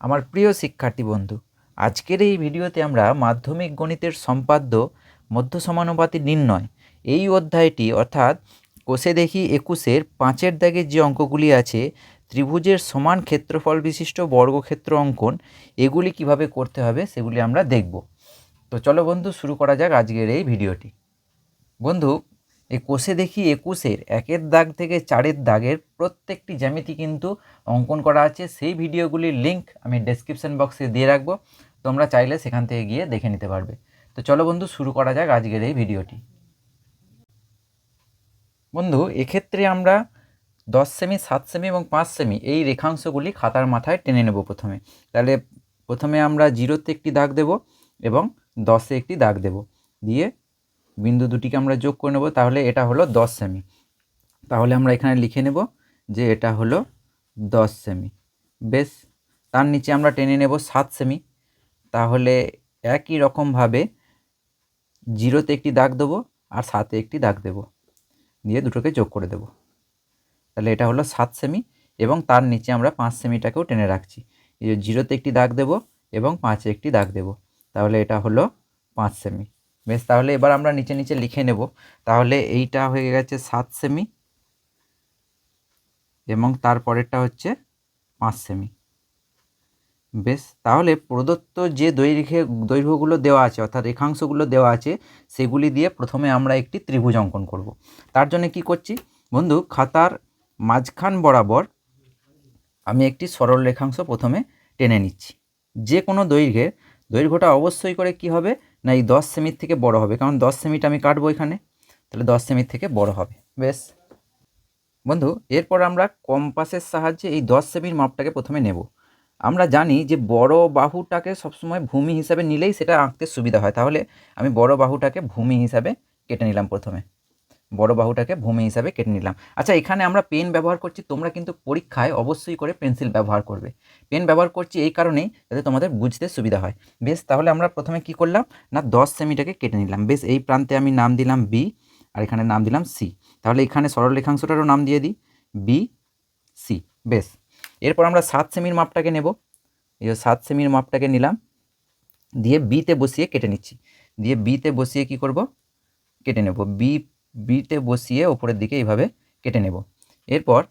আমার প্রিয় শিক্ষার্থী বন্ধু, আজকের এই ভিডিওতে আমরা মাধ্যমিক গণিতের সম্পাদ্য মধ্য সমানুপাতি নির্ণয়, এই অধ্যায়টি অর্থাৎ কোষে দেখি একুশের পাঁচের দাগের যে অঙ্কগুলি আছে, ত্রিভুজের সমান ক্ষেত্রফল বিশিষ্ট বর্গক্ষেত্র অঙ্কন, এগুলি কীভাবে করতে হবে সেগুলি আমরা দেখব। তো চলো বন্ধু, শুরু করা যাক আজকের এই ভিডিওটি। বন্ধু এই কোষে দেখি একুশের, একের দাগ থেকে চারের দাগের প্রত্যেকটি জ্যামিতি কিন্তু অঙ্কন করা আছে। সেই ভিডিওগুলির লিঙ্ক আমি ডেসক্রিপশন বক্সে দিয়ে রাখব। তোমরা চাইলে সেখান থেকে গিয়ে দেখে নিতে পারবে। তো চলো বন্ধু, শুরু করা যাক আজকের এই ভিডিওটি। বন্ধু, এক্ষেত্রে আমরা দশ সেমি সাত সেমি এবং পাঁচ সেমি এই রেখাংশগুলি খাতার মাথায় টেনে নেব প্রথমে। তাহলে প্রথমে আমরা জিরোতে একটি দাগ দেব এবং দশে একটি দাগ দেব। দিয়ে বিন্দু দুটিকে আমরা যোগ করে নেব, তাহলে এটা হলো দশ সেমি তাহলে আমরা এখানে লিখে নেব যে এটা হলো দশ সেমি বেশ, তার নিচে আমরা টেনে নেব সাত সেমি তাহলে একই রকমভাবে জিরোতে একটি দাগ দেবো আর সাতে একটি দাগ দেবো। দিয়ে দুটোকে যোগ করে দেব। তাহলে এটা হলো সাত সেমি এবং তার নিচে আমরা পাঁচ সেমিটাকেও টেনে রাখছি। জিরোতে একটি দাগ দেব এবং পাঁচে একটি দাগ দেব। তাহলে এটা হলো পাঁচ সেমি বেশ, তাহলে এবার আমরা নিচে নিচে লিখে নেব। তাহলে এইটা হয়ে গেছে সাত সেমি এবং তারপরেরটা হচ্ছে পাঁচ সেমি। বেশ, তাহলে প্রদত্ত যে দৈর্ঘ্যে, দৈর্ঘ্যগুলো দেওয়া আছে, অর্থাৎ রেখাংশগুলো দেওয়া আছে, সেগুলি দিয়ে প্রথমে আমরা একটি ত্রিভুজ অঙ্কন করব। তার জন্য কি করছি? বন্ধু, খাতার মাঝখান বরাবর আমি একটি সরল রেখাংশ প্রথমে টেনে নিচ্ছি। যে কোনো দৈর্ঘ্যের দৈর্ঘ্যটা অবশ্যই করে কি হবে? না, এই দশ সেমির থেকে বড় হবে। কারণ দশ সেমিটা আমি কাটবো এখানে, তাহলে দশ সেমির থেকে বড় হবে। বেশ। বন্ধু, এরপর আমরা কম্পাসের সাহায্যে এই দশ সেমির মাপটাকে প্রথমে নেব। আমরা জানি যে বড় বাহুটাকে সবসময় ভূমি হিসাবে নিলেই সেটা আঁকতে সুবিধা হয়। তাহলে আমি বড় বাহুটাকে ভূমি হিসাবে কেটে নিলাম প্রথমে। বড় বাহুটাকে ভূমি হিসাবে কেটে নিলাম। আচ্ছা এখানে আমরা পেন ব্যবহার করছি, তোমরা কিন্তু পরীক্ষায় অবশ্যই করে পেন্সিল ব্যবহার করবে। পেন ব্যবহার করছি এই কারণেই যাতে তোমাদের বুঝতে সুবিধা হয়। বেশ, তাহলে আমরা প্রথমে কি করলাম? না, দশ সেমিটাকে কেটে নিলাম। বেশ, এই প্রান্তে আমি নাম দিলাম বি আর এখানে নাম দিলাম সি তাহলে এখানে সরল রেখাংশটারও নাম দিয়ে দিই। বি সি বেশ। এরপর আমরা সাত সেমির মাপটাকে নেব। এই সাত সেমির মাপটাকে নিলাম। দিয়ে বিতে বসিয়ে কেটে নিচ্ছি। দিয়ে বিতে বসিয়ে কি করব? কেটে নেব। বি বিতে বসিয়ে ওপরের দিকে এইভাবে কেটে নেব। এরপর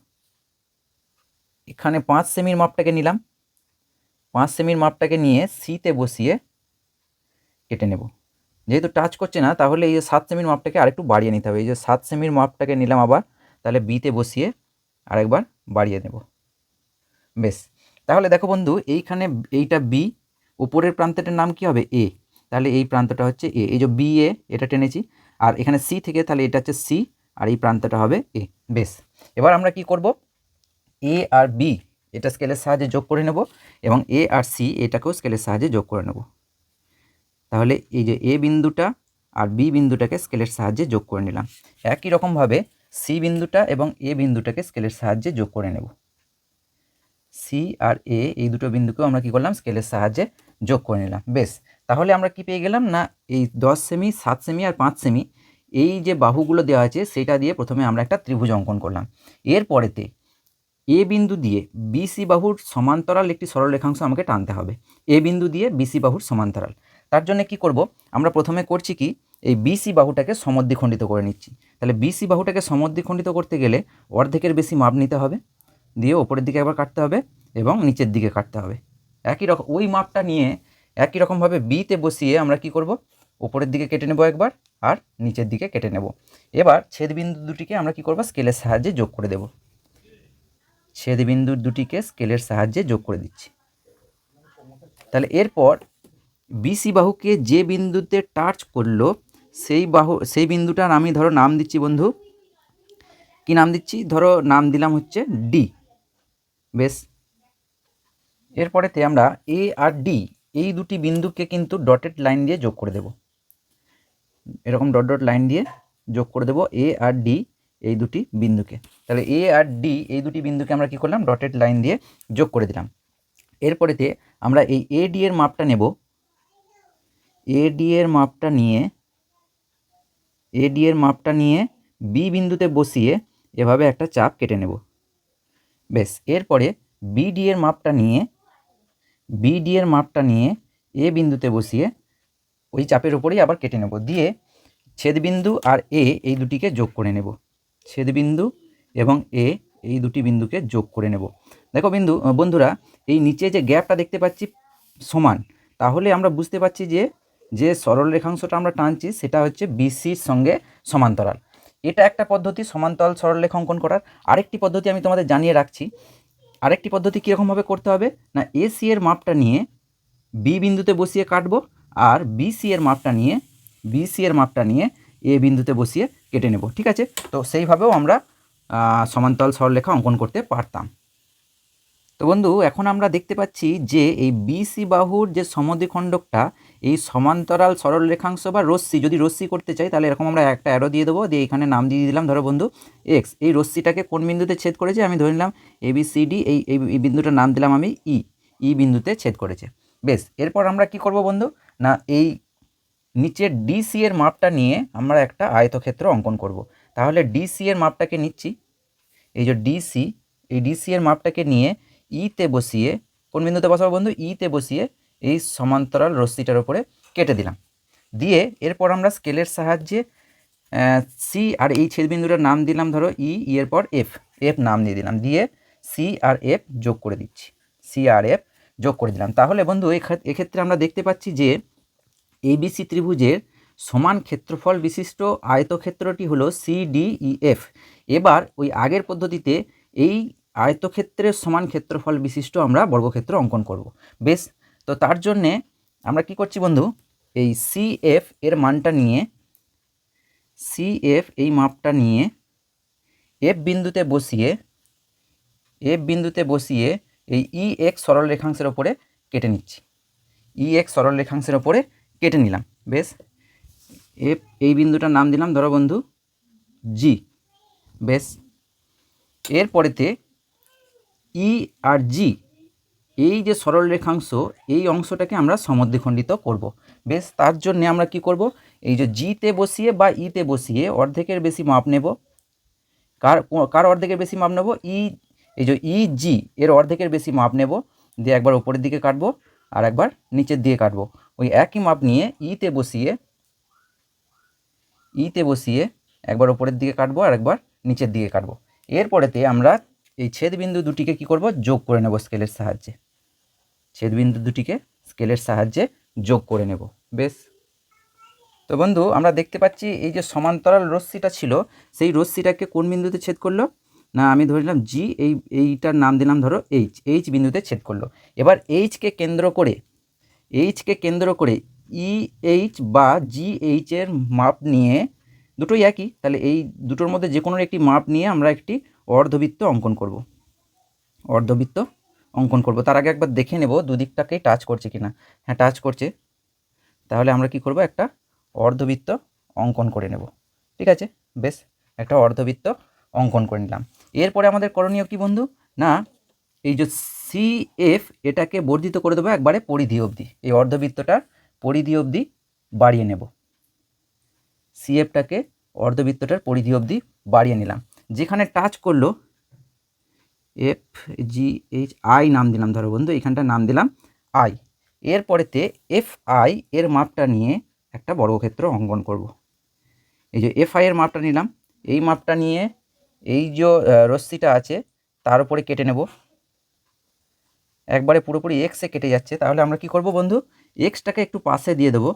এখানে পাঁচ সেমির মাপটাকে নিলাম। পাঁচ সেমির মাপটাকে নিয়ে সিতে বসিয়ে কেটে নেব। যেহেতু টাচ করছে না, তাহলে এই যে সাত সেমির মাপটাকে আরেকটু বাড়িয়ে নিতে হবে। এই যে সাত সেমির মাপটাকে নিলাম আবার, তাহলে বিতে বসিয়ে আরেকবার বাড়িয়ে নেব। বেশ, তাহলে দেখো বন্ধু, এইখানে এইটা বি, উপরের প্রান্তটার নাম কি হবে? এ। তাহলে এই প্রান্তটা হচ্ছে এ। এই যে বি এ, এটা টেনেছি। আর এখানে সি থেকে তাহলে এটা হচ্ছে সি, আর এই প্রান্তটা হবে এ। বেশ। এবার আমরা কি করব? এ আর বি, এটা স্কেলের সাহায্যে যোগ করে নেব এবং এ আর সি, এটাকেও স্কেলের সাহায্যে যোগ করে নেব। তাহলে এই যে এ বিন্দুটা আর বি বিন্দুটাকে স্কেলের সাহায্যে যোগ করে নিলাম। একই রকমভাবে সি বিন্দুটা এবং এ বিন্দুটাকে স্কেলের সাহায্যে যোগ করে নেব। সি আর এ, এই দুটো বিন্দুকেও আমরা কি করলাম? স্কেলের সাহায্যে যোগ করে নিলাম। বেশ। তাহলে আমরা কি পেয়ে গেলাম? না, এই দশ সেমি সাত সেমি আর পাঁচ সেমি এই যে বাহুগুলো দেওয়া আছে, সেটা দিয়ে প্রথমে আমরা একটা ত্রিভুজ অঙ্কন করলাম। এরপরেতে এ বিন্দু দিয়ে বিসি বাহুর সমান্তরাল একটি সরল রেখাংশ আমাকে টানতে হবে। এ বিন্দু দিয়ে বিসি বাহুর সমান্তরাল। তার জন্য কি করব? আমরা প্রথমে করছি কি? এই বিসি বাহুটাকে সমদ্বিখণ্ডিত করে নিচ্ছি। তাহলে বিসি বাহুটাকে সমদ্বিখণ্ডিত করতে গেলে অর্ধেকের বেশি মাপ নিতে হবে। দিয়ে ওপরের দিকে একবার কাটতে হবে এবং নিচের দিকে কাটতে হবে। একই রকম, ওই মাপটা নিয়ে একই রকমভাবে বিতে বসিয়ে আমরা কি করব? ওপরের দিকে কেটে নেব একবার আর নিচের দিকে কেটে নেব। এবার ছেদবিন্দু দুটিকে আমরা কি করব? স্কেলের সাহায্যে যোগ করে দেব। ছেদবিন্দু দুটিকে স্কেলের সাহায্যে যোগ করে দিচ্ছি। তাহলে এরপর বিসি বাহুকে যে বিন্দুতে টাচ করল, সেই বাহু, সেই বিন্দুটার আমি ধরো নাম দিচ্ছি বন্ধু। কি নাম দিচ্ছি? ধরো নাম দিলাম হচ্ছে ডি বেশ। এরপরেতে আমরা এ আর ডি এই দুটি বিন্দুকে কিন্তু ডটেড লাইন দিয়ে যোগ করে দেব। এরকম ডট ডট লাইন দিয়ে যোগ করে দেব এ আর ডি এই দুটি বিন্দুকে। তাহলে এ আর ডি এই দুটি বিন্দুকে আমরা কি করলাম? ডটেড লাইন দিয়ে যোগ করে দিলাম। এরপরেতে আমরা এই এ ডি এর মাপটা নেব। এ ডি এর মাপটা নিয়ে এ ডি এর মাপটা নিয়ে বি বিন্দুতে বসিয়ে এভাবে একটা চাপ কেটে নেব। বেশ এরপরে বিডি এর মাপটা নিয়ে বিডি এর মাপটা নিয়ে এ বিন্দুতে বসিয়ে ওই চাপের ওপরেই আবার কেটে নেব। দিয়ে ছেদবিন্দু আর এ এই দুটিকে যোগ করে নেব। ছেদবিন্দু এবং এ এই দুটি বিন্দুকে যোগ করে নেব। দেখো বিন্দু, বন্ধুরা, এই নিচে যে গ্যাপটা দেখতে পাচ্ছি সমান, তাহলে আমরা বুঝতে পারছি যে যে সরল রেখাংশটা আমরা টানছি, সেটা হচ্ছে বিসির সঙ্গে সমান্তরাল। এটা একটা পদ্ধতি, সমান্তরাল সরলরেখা অঙ্কন করার। আরেকটি পদ্ধতি আমি তোমাদের জানিয়ে রাখছি আরেকটি পদ্ধতি কীরকমভাবে করতে হবে? না এসি এর মাপটা নিয়ে বি বিন্দুতে বসিয়ে কাটব আর বিসি এর মাপটা নিয়ে বিসি এর মাপটা নিয়ে এ বিন্দুতে বসিয়ে কেটে নেব, ঠিক আছে? তো সেইভাবেও আমরা সমান্তরাল সরলরেখা অঙ্কন করতে পারতাম। তো বন্ধু, এখন আমরা দেখতে পাচ্ছি যে এই বিসি বাহুর যে সমদ্বিখণ্ডকটা, এই সমান্তরাল সরল রেখাংশ বা রশ্মি, যদি রশ্মি করতে চাই, তাহলে এরকম আমরা একটা অ্যারো দিয়ে দেবো, দিয়ে এখানে নাম দিয়ে দিলাম, ধরো বন্ধু এক্স এই রশ্মিটাকে কোন বিন্দুতে ছেদ করেছে? আমি ধরে নিলাম এ বি সি ডি এই এই এই বিন্দুটার নাম দিলাম আমি ই ই বিন্দুতে ছেদ করেছে। বেশ, এরপর আমরা কি করব বন্ধু? না, এই নিচের ডিসি এর মাপটা নিয়ে আমরা একটা আয়তক্ষেত্র অঙ্কন করব। তাহলে ডিসি এর মাপটাকে নিচ্ছি। এই যে ডিসি এই ডিসি এর মাপটাকে নিয়ে ইতে বসিয়ে, কোন বিন্দুতে বসাবো বন্ধু? ইতে বসিয়ে এই সমান্তরাল রশ্মিটার উপরে কেটে দিলাম। দিয়ে এরপর আমরা স্কেলের সাহায্যে সি আর এই ছেদবিন্দুটার নাম দিলাম, ধরো ই ইয়ের পর এফ এফ নাম দিয়ে দিলাম। দিয়ে সি আর এফ যোগ করে দিচ্ছি। সি আর এফ যোগ করে দিলাম। তাহলে বন্ধু এক্ষেত্রে আমরা দেখতে পাচ্ছি যে এবিসি ত্রিভুজের সমান ক্ষেত্রফল বিশিষ্ট আয়তক্ষেত্রটি হলো সিডিইএফ এবার ওই আগের পদ্ধতিতে এই আয়তক্ষেত্রের সমান ক্ষেত্রফল বিশিষ্ট আমরা বর্গক্ষেত্র অঙ্কন করব। বেশ, তো তার জন্যে আমরা কি করছি বন্ধু? এই সিএফ এর মানটা নিয়ে সিএফ এই মাপটা নিয়ে এফ বিন্দুতে বসিয়ে এফ বিন্দুতে বসিয়ে এই ই এক্স সরল রেখাংশের ওপরে কেটে নিচ্ছি। ই এক্স সরল রেখাংশের ওপরে কেটে নিলাম। বেশ এফ এই বিন্দুটার নাম দিলাম ধরো বন্ধু জি বেশ, এরপরেতে ই আর জি, এই যে সরল রেখাংশ, এই অংশটাকে আমরা সমদ্বিখণ্ডিত করব। বেশ, তার জন্য আমরা কি করব? এই যে জিতে বসিয়ে বা ইতে বসিয়ে অর্ধেকের বেশি মাপ নেব। কার কার অর্ধেকের বেশি মাপ নেব? ই, এই যে ই জি, এর অর্ধেকের বেশি মাপ নেব। দিয়ে একবার উপরের দিকে কাটবো, আর একবার নিচের দিকে কাটবো। ওই একই মাপ নিয়ে ইতে বসিয়ে ইতে বসিয়ে একবার উপরের দিকে কাটবো, আর একবার নিচের দিকে কাটবো। এরপরেতে আমরা এই ছেদবিন্দু দুটিকে কি করব? যোগ করে নেব স্কেলের সাহায্যে। ছেদবিন্দু দুটিকে স্কেলের সাহায্যে যোগ করে নেব। বেশ। তো বন্ধু, আমরা দেখতে পাচ্ছি এই যে সমান্তরাল রশ্মিটা ছিল, সেই রশ্মিটাকে কোন বিন্দুতে ছেদ করল? না, আমি ধরলাম জি এই, এইটার নাম দিলাম ধরো এইচ এইচ বিন্দুতে ছেদ করল। এবার এইচকে কেন্দ্র করে এইচকে কেন্দ্র করে ই এইচ বা জি এইচের মাপ নিয়ে, দুটোই একই, তাহলে এই দুটোর মধ্যে যে কোনো একটি মাপ নিয়ে আমরা একটি অর্ধবৃত্ত অঙ্কন করব। অর্ধবৃত্ত অঙ্কন করব। তার আগে একবার দেখে নেব দুদিকটাকেই টাচ করছে কিনা। হ্যাঁ টাচ করছে। তাহলে আমরা কি করব? একটা অর্ধবৃত্ত অঙ্কন করে নেব। ঠিক আছে? বেশ, একটা অর্ধবৃত্ত অঙ্কন করে নিলাম। এরপরে আমাদের করণীয় কি বন্ধু? না, এই যে সি এফ এটাকে বর্ধিত করে দেবো একবারে পরিধি অবধি। এই অর্ধবৃত্তটার পরিধি অবধি বাড়িয়ে নেব। সিএফটাকে অর্ধবৃত্তটার পরিধি অবধি বাড়িয়ে নিলাম। যেখানে টাচ করল এফ জি এইচ আই নাম দিলাম ধরো বন্ধু, এখানটা নাম দিলাম আই এরপরেতে এফ আই এর মাপটা নিয়ে একটা বর্গক্ষেত্র অঙ্কন করব। এই যে এফ আই এর মাপটা নিলাম, এই মাপটা নিয়ে এই যে রশ্মিটা আছে, তার উপরে কেটে নেব। একবারে পুরোপুরি এক্সে কেটে যাচ্ছে, তাহলে আমরা কি করব বন্ধু? এক্সটাকে একটু পাশে দিয়ে দেবো।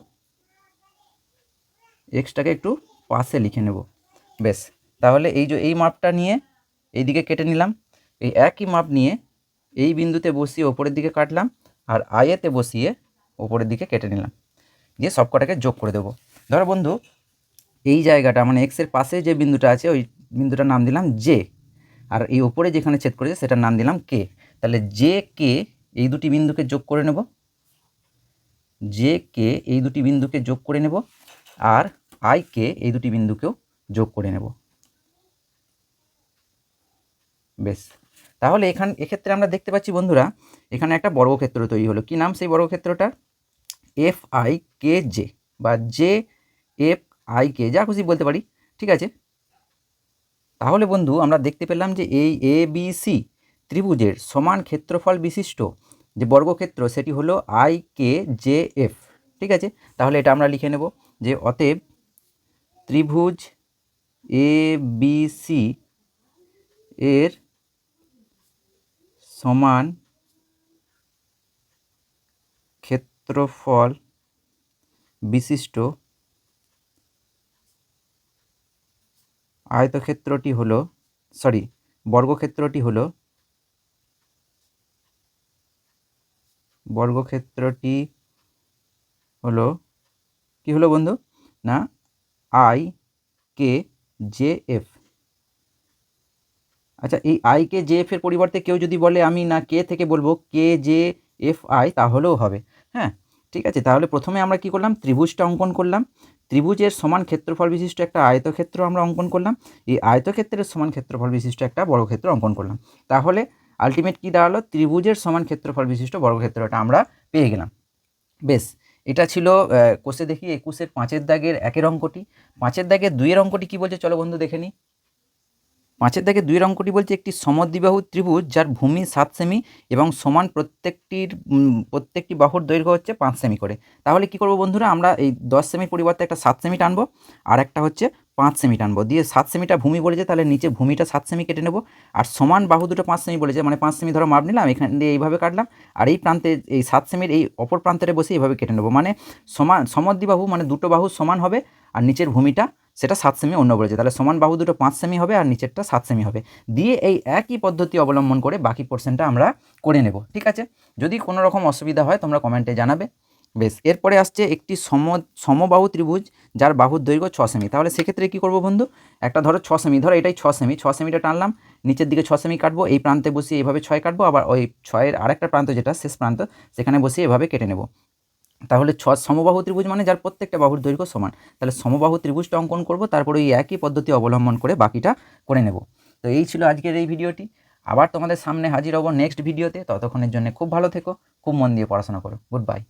এক্সটাকে একটু পাশে লিখে নেব। বেশ তাহলে এই যে এই মাপটা নিয়ে এই দিকে কেটে নিলাম। এই একই মাপ নিয়ে এই বিন্দুতে বসিয়ে ওপরের দিকে কাটলাম আর আয়েতে বসিয়ে ওপরের দিকে কেটে নিলাম। দিয়ে সব কটাকে যোগ করে দেবো। ধরো বন্ধু, এই জায়গাটা মানে এক্সের পাশে যে বিন্দুটা আছে, ওই বিন্দুটার নাম দিলাম জে আর এই ওপরে যেখানে ছেদ করেছে, সেটার নাম দিলাম কে তাহলে জে কে এই দুটি বিন্দুকে যোগ করে নেব। জে কে এই দুটি বিন্দুকে যোগ করে নেব। আর আই কে এই দুটি বিন্দুকেও যোগ করে নেব। বেশ। তাহলে এখান এক্ষেত্রে আমরা দেখতে পাচ্ছি বন্ধুরা, এখানে একটা বর্গক্ষেত্র তৈরি হলো। কি নাম সেই বর্গক্ষেত্রটা? এফ আই কে জে বা জে এফ আই কে যা খুশি বলতে পারি, ঠিক আছে? তাহলে বন্ধু, আমরা দেখতে পেলাম যে এই এ বি সি ত্রিভুজের সমান ক্ষেত্রফল বিশিষ্ট যে বর্গক্ষেত্র, সেটি হলো আই কে জে এফ ঠিক আছে? তাহলে এটা আমরা লিখে নেব যে অতএব ত্রিভুজ এ বি সি এর সমান ক্ষেত্রফল বিশিষ্ট আয়তক্ষেত্রটি হলো সরি বর্গক্ষেত্রটি হলো বর্গক্ষেত্রটি হলো, কি হলো বন্ধু? না আই কে জে এফ আচ্ছা এই আই কে জে এফ এর পরিবর্তে কেউ যদি বলে, আমি না কে থেকে বলব কে জে এফ আই তাহলেও হবে। হ্যাঁ ঠিক আছে, তাহলে প্রথমে আমরা কি করলাম? ত্রিভুজটা অঙ্কন করলাম। ত্রিভুজের সমান ক্ষেত্রফল বিশিষ্ট একটা আয়তক্ষেত্র আমরা অঙ্কন করলাম। এই আয়তক্ষেত্রের সমান ক্ষেত্রফল বিশিষ্ট একটা বর্গক্ষেত্র অঙ্কন করলাম। তাহলে আলটিমেট কী দাঁড়াল? ত্রিভুজের সমান ক্ষেত্রফল বিশিষ্ট বর্গক্ষেত্রটা আমরা পেয়ে গেলাম। বেশ, এটা ছিল কোষে দেখি একুশের পাঁচের দাগের একের অঙ্কটি। পাঁচের দাগের দুইয়ের অঙ্কটি কী বলছে? চলো বন্ধু দেখে নিই। পাঁচের দাগে দুইয়ের অঙ্কটি বলছে একটি সমদ্বিবাহু ত্রিভুজ, যার ভূমি সাত সেমি এবং সমান প্রত্যেকটির প্রত্যেকটি বাহুর দৈর্ঘ্য হচ্ছে পাঁচ সেমি করে। তাহলে কি করব বন্ধুরা? আমরা এই দশ সেমির পরিবর্তে একটা সাত সেমি টানবো আর একটা হচ্ছে পাঁচ সেমি টানবো। দিয়ে সাত সেমিটা ভূমি বলেছে, তাহলে নিচে ভূমিটা সাত সেমি কেটে নেব। আর সমান বাহু দুটো পাঁচ সেমি বলেছে মানে পাঁচ সেমি ধরো মাপ নিলাম, এখান দিয়ে এইভাবে কাটলাম। আর এই প্রান্তে, এই সাত সেমির এই অপর প্রান্তে বসে এইভাবে কেটে নেব। মানে সমান, সমদ্বিবাহু মানে দুটো বাহু সমান হবে আর নিচের ভূমিটা সেটা সাত সেমি অন্য বলেছে। তাহলে সমান বাহু দুটো পাঁচ সেমি হবে আর নিচেরটা সাত সেমি হবে। দিয়ে এই একই পদ্ধতি অবলম্বন করে বাকি পোর্শনটা আমরা করে নেব, ঠিক আছে? যদি কোনো রকম অসুবিধা হয়, তোমরা কমেন্টে জানাবে। বেশ, এরপরে আসছে একটি সম, সমবাহু ত্রিভুজ যার বাহুর দৈর্ঘ্য ছ সেমি তাহলে সেক্ষেত্রে কী করব বন্ধু? একটা ধরো ছ সেমি ধরো এটাই ছ সেমি ছ সেমিটা টানলাম, নিচের দিকে ছ সেমি কাটবো, এই প্রান্তে বসিয়ে এইভাবে ছয় কাটবো, আবার ওই ছয়ের আরেকটা প্রান্ত যেটা শেষ প্রান্ত, সেখানে বসিয়ে এভাবে কেটে নেব। তাহলে ছ সমবাহু ত্রিভুজ মানে যার প্রত্যেকটা বাহুর দৈর্ঘ্য সমান। তাহলে সমবাহু ত্রিভুজটা অঙ্কন করব, তারপরে ওই একই পদ্ধতি অবলম্বন করে বাকিটা করে নেব। তো এই ছিল আজকের এই ভিডিওটি। আবার তোমাদের সামনে হাজির হব নেক্সট ভিডিওতে ততক্ষণের জন্য খুব ভালো থেকো, খুব মন দিয়ে পড়াশোনা করো। Good bye